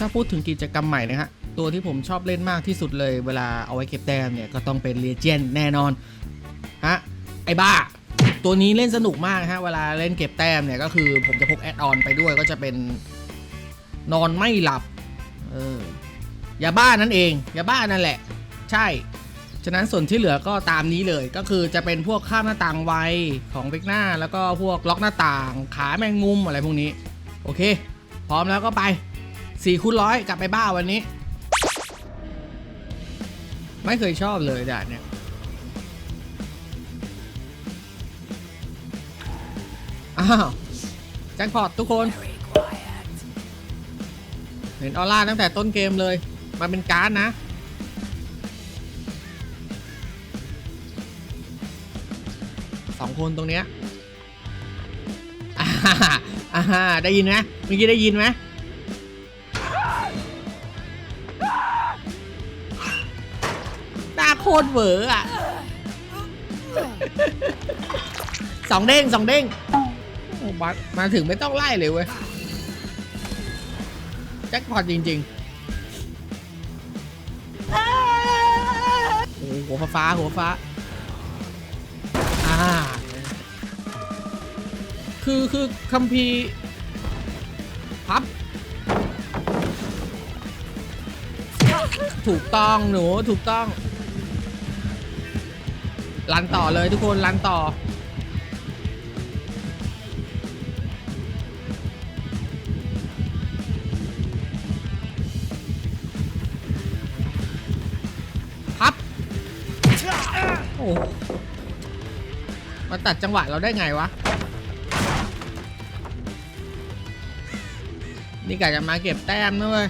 ถ้าพูดถึงกิจกรรมใหม่นะฮะตัวที่ผมชอบเล่นมากที่สุดเลยเวลาเอาไว้เก็บแต้มเนี่ยก็ต้องเป็นเ e เจนแน่นอนฮะไอ้บ้า ตัวนี้เล่นสนุกมากฮะเวลาเล่นเก็บแต้มเนี่ยก็คือผมจะพกแอดออนไปด้วยก็จะเป็นนอนไม่หลับเออยาบ้านั่นเองยาบ้านั่นแหละ ใช่ ฉะนั้นส่วนที่เหลือก็ตามนี้เลยก็คือจะเป็นพวกข้ามหน้าต่างไวของเวกหน้า แล้วก็พวกล็อกหน้าต่าง ขาแมงมุมอะไรพวกนี้ โอเค พร้อมแล้วก็ไป 4คูณร้อยกลับไปบ้าวันนี้ ไม่เคยชอบเลยด่านเนี่ยอ้าวแจ็คพอตทุกคนเห็นออร่าตั้งแต่ต้นเกมเลยมาเป็นการ์ดนะ สองคนตรงเนี้ยอ่าอ่าได้ยินไหมเมื่อกี้ได้ยินไหม โคตรเหวออะสองเด้งสองเด้งมามาถึงไม่ต้องไล่เลยเว้ยแจ็คพอตจริงๆโอ้โหหัวฟ้าหัวฟ้าอ่าคือคือคัมภีพับ ถูกต้องหนูถูกต้อง รันต่อเลยทุกคนรันต่อ พับ โอ้มาตัดจังหวะเราได้ไงวะ นี่กะจะมาเก็บแต้มนะเว้ย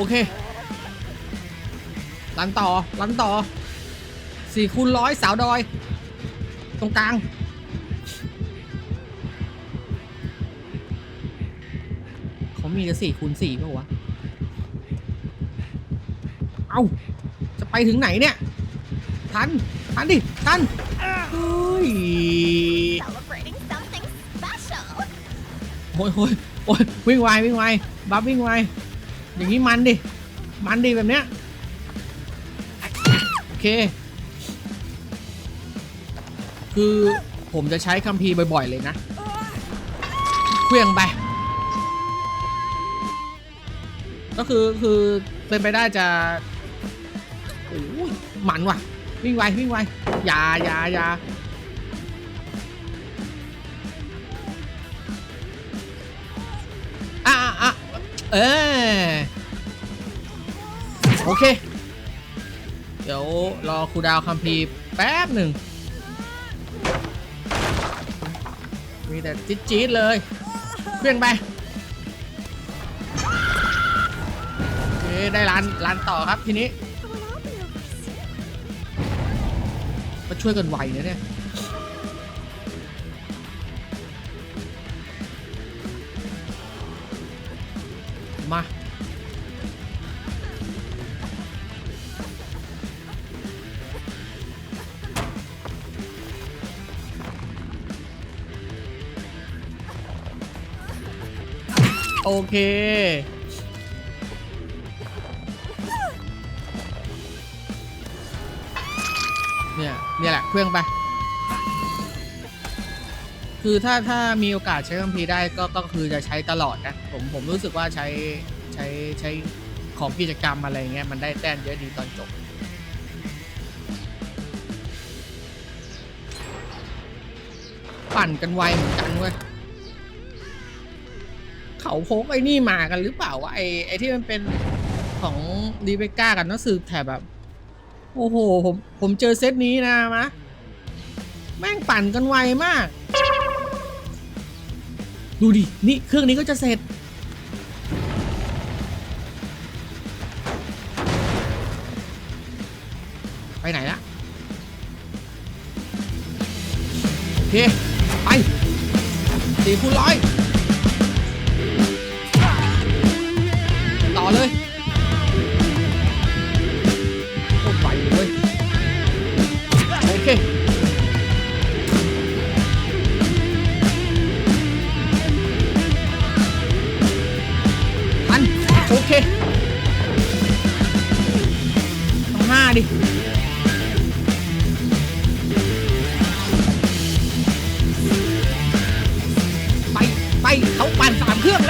โอเครันต่อรันต่อสี่คูณร้อยสาวดอย ตรงกลางเขามีกันสี่คูณสี่ป่าวะ เอาจะไปถึงไหนเนี่ย ทัน ทันดิ ทันเฮ้ยโอ้ยโอ้ยโอ้ยวิ่งไววิ่งไวบัฟวิ่งไว อย่างนี้มันดิ มันดิแบบเนี้ย โอเค คือผมจะใช้คัมภีร์บ่อย ๆ เลยนะเคลื่องไป ก็คือคือเป็นไปได้จะโอ้ยหมันว่ะ วิ่งไววิ่งไวอย่าอย่าอย่า เออโอเค เดี๋ยวรอครูดาวคัมภีร์แป๊บหนึ่ง มีแต่จี๊ดๆเลยเพื่อนไปโอเคได้ร้านร้านต่อครับทีนี้ มาช่วยกันไวนะเนี่ย โอเค เนี่ยเนี่ยแหละเครื่องไป คือถ้าถ้ามีโอกาสใช้คัมภีร์ได้ก็ก็คือจะใช้ตลอดนะ ผมผมรู้สึกว่าใช้ใช้ใช้ของกิจกรรมอะไรเงี้ยมันได้แต้มเยอะดีตอนจบปั่นกันไวเหมือนกันเว้ย เขาพกไอ้นี่มากันหรือเปล่าวะไอ้ไอ้ที่มันเป็นของดีเบก้ากันนักสืบแถบแบบโอ้โหผมผมเจอเซตนี้นะมะแม่งปั่นกันไวมาก ดูดิ นี่เครื่องนี้ก็จะเสร็จานสามเครื่องแ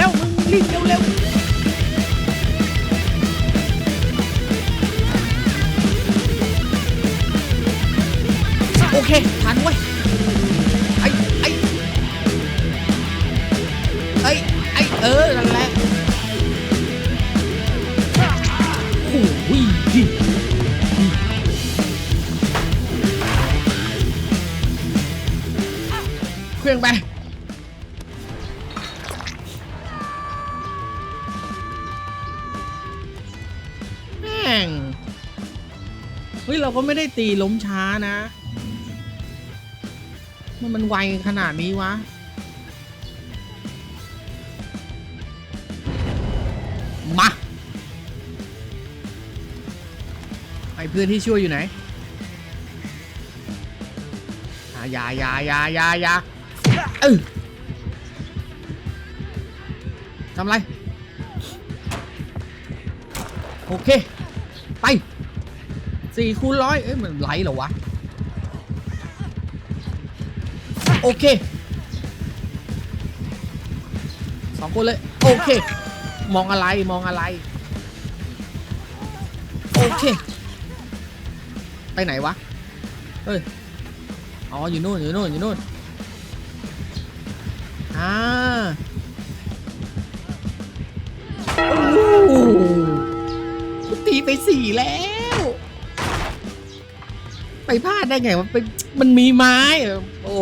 ล้ว ก็ไม่ได้ตีล้มช้านะมันมันไวขนาดนี้วะ มา ไอเพื่อนที่ช่วยอยู่ไหนอะอยาอยาอยาอยายาเออทำไร โอเค สี่คูณร้อยเอ้ยมันไหลเหรอวะ โอเคสองคนเลย โอเค มองอะไรมองอะไร โอเค ไปไหนวะ เฮ้ย อ๋อ อยู่นู่น อยู่นู่น อยู่นู่น อ่าโอ้ตีไปสี่แล้ว ไปพลาดได้ไงวะเป็นมันมีไม้ โอ้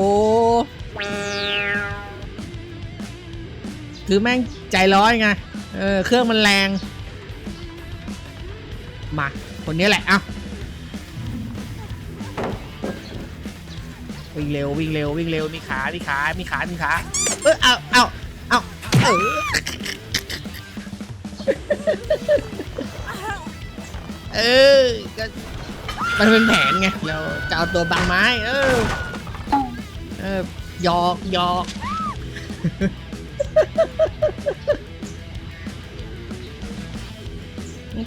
คือแม่งใจร้อนไง เออ เครื่องมันแรง มา คนนี้แหละ เอ้า วิ่งเร็ว วิ่งเร็ว วิ่งเร็ว มีขา มีขา มีขา มีขา เออเอาเอาเอาเออ เออ มันเป็นแผนไงเราจะเอาตัวบังไม้ เออ เออหยอกหยอก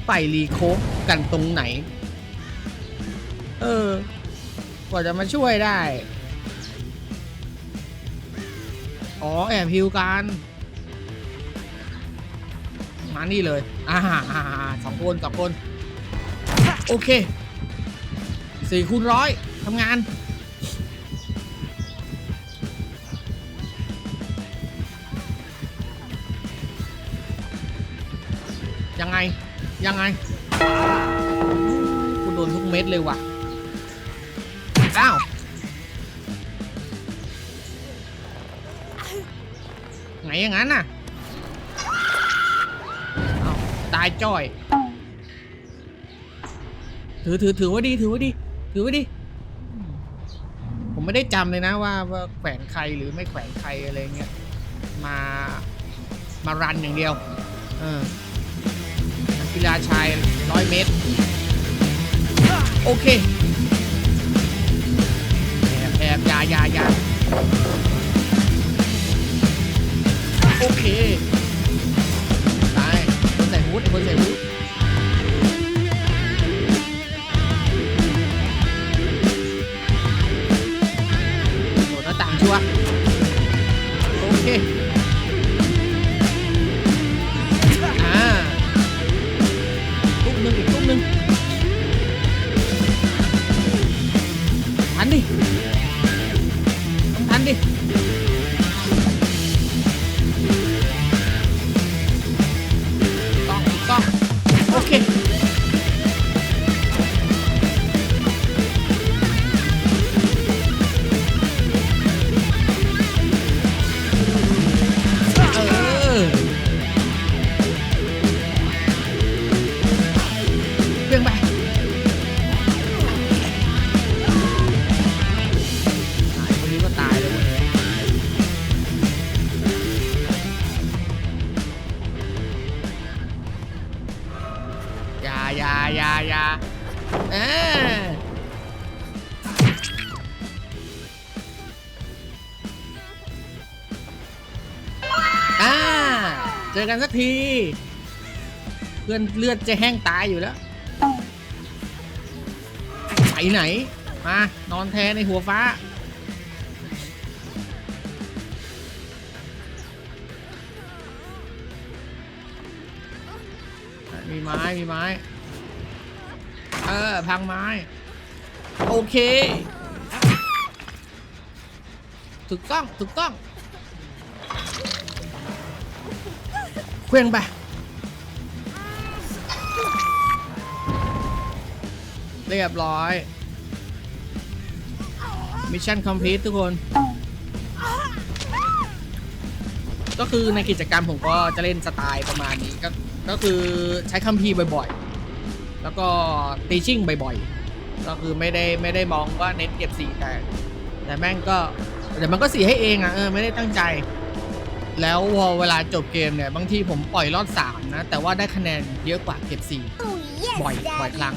ไปรีโคกกันตรงไหน เออ กว่าจะมาช่วยได้ อ๋อ แอบฮิวกันมานี่เลย อ่าอ่าสองคนสองคน โอเค สี่คูณร้อยทำงานยังไง ยังไงกูโดนทุกเม็ดเลยว่ะอ้าวไงอย่างนั้นน่ะอ้าวตายจ้อย ถือถือถือไว่าดี ถือไว่าดี ถือไว่าดีผมไม่ได้จำเลยนะว่าว่าแขวนใครหรือไม่แขวนใครอะไรเงี้ย มา มารันอย่างเดียว เออกีฬาชายร้อยเมตร โอเคแอบแอบยายายาโอเค ตายคนใส่ฮูดคนใส่ฮูด ดิ อกันสักที เพื่อนเลือดจะแห้งตายอยู่แล้วไปไหน มา นอนแทในหัวฟ้า มีไม้ มีไม้ เออ พังไม้ โอเค ถูกต้อง ถูกต้อง เคลื่องไป เรียบร้อย มิชชั่นคอมพลีททุกคน ก็คือในกิจกรรมผมก็จะเล่นสไตล์ประมาณนี้ก็ก็คือใช้คัมภีร์บ่อยๆ แล้วก็ตีชิ่งบ่อยๆ ก็คือไม่ได้ไม่ได้มองว่าเน้นเก็บสีแต่ แต่แม่งก็เดี๋ยวมันก็สีให้เองอะเออไม่ได้ตั้งใจ แล้วพอเวลาจบเกมเนี่ย บางทีผมปล่อยรอด 3 นะ แต่ว่าได้คะแนนเยอะกว่าเก็บ4 Oh yes, บ่อยบ่อย Daddy. ครั้ง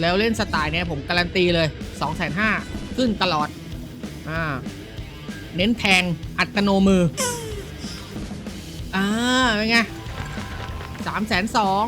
แล้วเล่นสไตล์เนี่ยผมการันตีเลย 2 5 0 0 0ขึ้นตลอด อ่า เน้นแทงอัตโนมือ อ่าเป็นไงสามแสนสอง